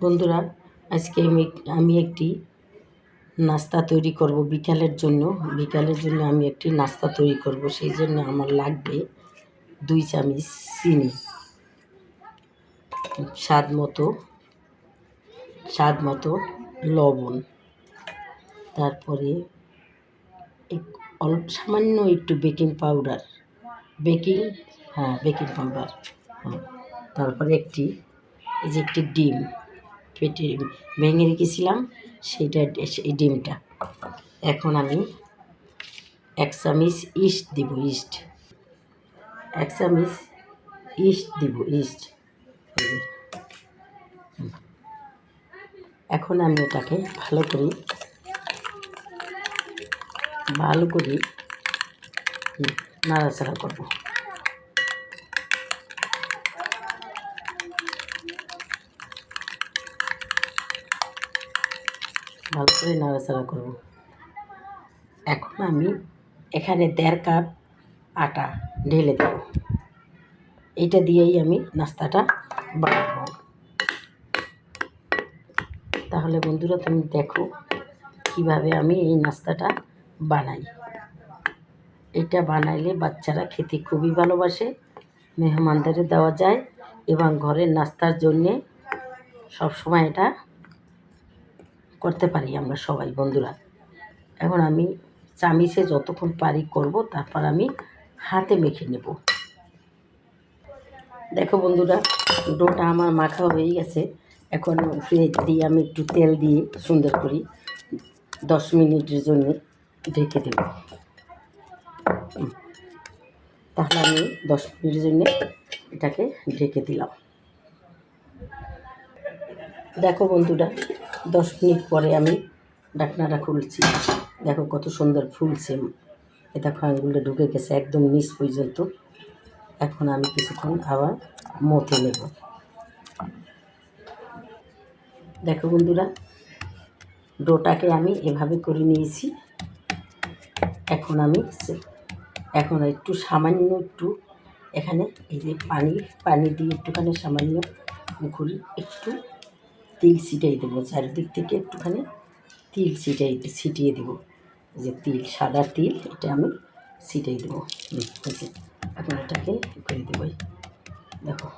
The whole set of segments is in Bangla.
বন্ধুরা, আজকে আমি আমি একটি নাস্তা তৈরি করব বিকালের জন্য। বিকালের জন্য আমি একটি নাস্তা তৈরি করব, সেই জন্য আমার লাগবে দুই চামচ চিনি। স্বাদ মতো স্বাদ মতো লবণ। তারপরে অল্প সামান্য একটু বেকিং পাউডার। বেকিং হ্যাঁ বেকিং পাউডার। হ্যাঁ তারপরে একটি, এই যে একটি ডিম। ফেটে ভেঙে রেখেছিলাম, সেইটা এই ডিমটা। এখন আমি এক চামচ ইস্ট দিব, ইস্ট। এক চামচ ইস্ট দিব, ইস্ট। এখন আমি এটাকে ভালো করে ভালো করে নাড়াচাড়া করব। ভালো করে নাড়াচাড়া করব। এখন আমি এখানে দেড় কাপ আটা ঢেলে দেব। এইটা দিয়েই আমি নাস্তাটা বানাবো। তাহলে বন্ধুরা, তুমি দেখো কীভাবে আমি এই নাস্তাটা বানাই। এটা বানাইলে বাচ্চারা খেতে খুবই ভালোবাসে মেহমানদের দেওয়া যায় এবং ঘরের নাস্তার জন্যে সবসময় এটা করতে পারি আমরা সবাই বন্ধুরা। এখন আমি চামিচে যতক্ষণ পারি করব, তারপর আমি হাতে মেখে নেব। দেখো বন্ধুরা, ডোটা আমার মাখা হয়ে গেছে। এখন ফ্রিজ দিয়ে আমি একটু তেল দিয়ে সুন্দর করি দশ মিনিটের জন্য ঢেকে দেব। তাহলে আমি দশ মিনিটের জন্য এটাকে ঢেকে দিলাম। দেখো বন্ধুরা দশ মিনিট পরে আমি ডাকনাটা খুলছি। দেখো কত সুন্দর ফুলছে। এ দেখো আঙুলটা ঢুকে গেছে একদম নিচ পর্যন্ত। এখন আমি কিছুক্ষণ আবার মথে নেব। দেখো বন্ধুরা, ডোটাকে আমি এভাবে করে নিয়েছি। এখন আমি এখন একটু সামান্য একটু এখানে এই যে পানি পানি দিয়ে একটুখানি সামান্য করে একটু তিল ছিটাই দেবো চারিদিক থেকে একটুখানি। তিল ছিটাই ছিটিয়ে দেবো। যে তিল, সাদা তিল, এটা আমি ছিটাই দেবো। যে এখন এটাকে করে দেবো। দেখো।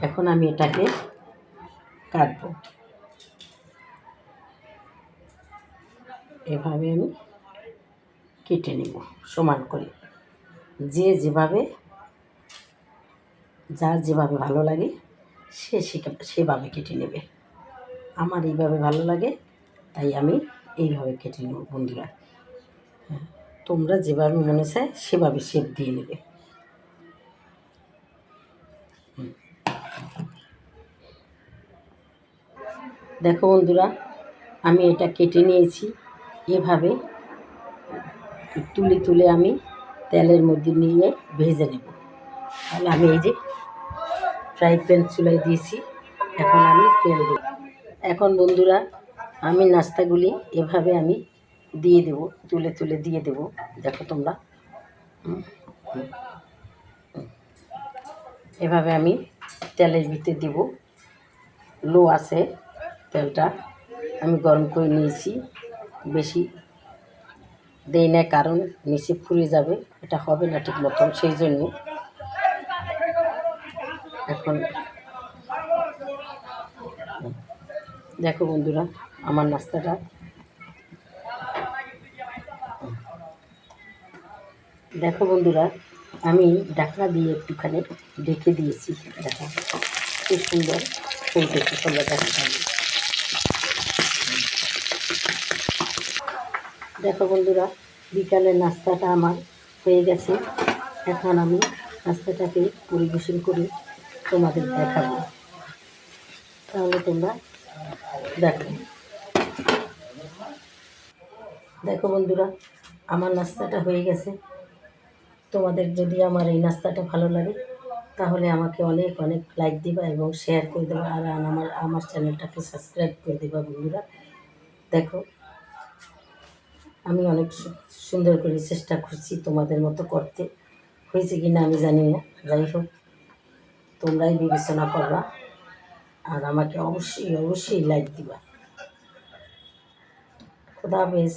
এখন আমি এটাকে কাটবো। এভাবে আমি কেটে নেব সমান করে। যে যেভাবে যার যেভাবে ভালো লাগে, সে সেভাবে কেটে নেবে। আমার এইভাবে ভালো লাগে, তাই আমি এইভাবে কেটে নেব বন্ধুরা। হ্যাঁ তোমরা যেভাবে মনে চায়, সেভাবে শেপ দিয়ে নেবে। দেখো বন্ধুরা, আমি এটা কেটে নিয়েছি। এভাবে তুলে তুলে আমি তেলের মধ্যে নিয়ে ভেজে নেব। তাহলে আমি এই যে ফ্রাই প্যান চুলাই দিয়েছি। এখন আমি তেল দেব। এখন বন্ধুরা, আমি নাস্তাগুলি এভাবে আমি দিয়ে দেব, তুলে তুলে দিয়ে দেব। দেখো তোমরা। এভাবে আমি তেলের ভিতরে দেব। লো আছে তেলটা। আমি গরম করে নিয়েছি। বেশি দেই না, কারণ নিচে ফুলে যাবে। এটা হবে না ঠিক মতন, সেই জন্য। এখন দেখো বন্ধুরা, আমার নাস্তাটা। দেখো বন্ধুরা, আমি ঢাকনা দিয়ে একটুখানি ডেকে দিয়েছি। দেখো খুব সুন্দর ফুলতেছে তোমরা দেখো। দেখো বন্ধুরা বিকালের নাস্তাটা আমার হয়ে গেছে। এখন আমি নাস্তাটাকে পরিবেশন করে। তোমাদের দেখাবো। তাহলে তোমরা দেখো। দেখো বন্ধুরা, আমার নাস্তাটা হয়ে গেছে। তোমাদের যদি আমার এই নাস্তাটা ভালো লাগে, তাহলে আমাকে অনেক অনেক লাইক দিবা এবং শেয়ার করে দেবা আর আমার আমার চ্যানেলটাকে সাবস্ক্রাইব করে দেবা বন্ধুরা। দেখো, আমি অনেক সুন্দর করে চেষ্টা করছি তোমাদের মতো করতে। হয়েছে কি না আমি জানি না। যাই হোক। তোমরাই বিবেচনা করবা। আর আমাকে অবশ্যই অবশ্যই লাইক দিবা। খোদা হাফেজ।